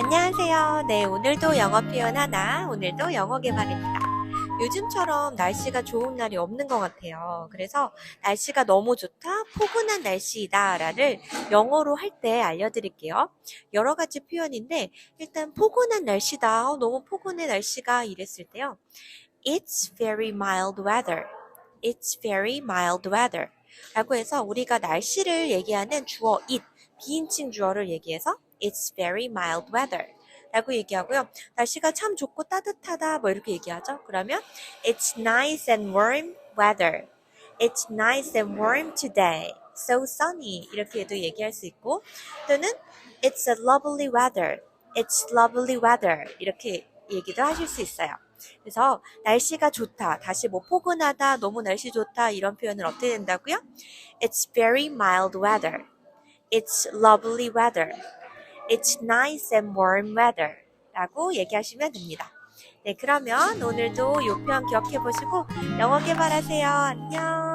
안녕하세요. 네, 오늘도 영어 표현 하나, 오늘도 영어 개발입니다. 요즘처럼 날씨가 좋은 날이 없는 것 같아요. 그래서 날씨가 너무 좋다, 포근한 날씨이다를 영어로 할 때 알려드릴게요. 여러 가지 표현인데, 일단 포근한 날씨다, 어, 너무 포근해 날씨가 이랬을 때요. It's very mild weather. It's very mild weather. 라고 해서 우리가 날씨를 얘기하는 주어 it, 비인칭 주어를 얘기해서 It's very mild weather. 라고 얘기하고요. 날씨가 참 좋고 따뜻하다 뭐 이렇게 얘기하죠. 그러면 It's nice and warm weather. It's nice and warm today. So sunny. 이렇게도 얘기할 수 있고 또는 It's a lovely weather. It's lovely weather. 이렇게 얘기도 하실 수 있어요. 그래서 날씨가 좋다. 다시 뭐 포근하다, 너무 날씨 좋다 이런 표현은 어떻게 된다고요? It's very mild weather. It's lovely weather. It's nice and warm weather. 라고 얘기하시면 됩니다. 네, 그러면 오늘도 이 표현 기억해 보시고 영어 개발하세요. 안녕.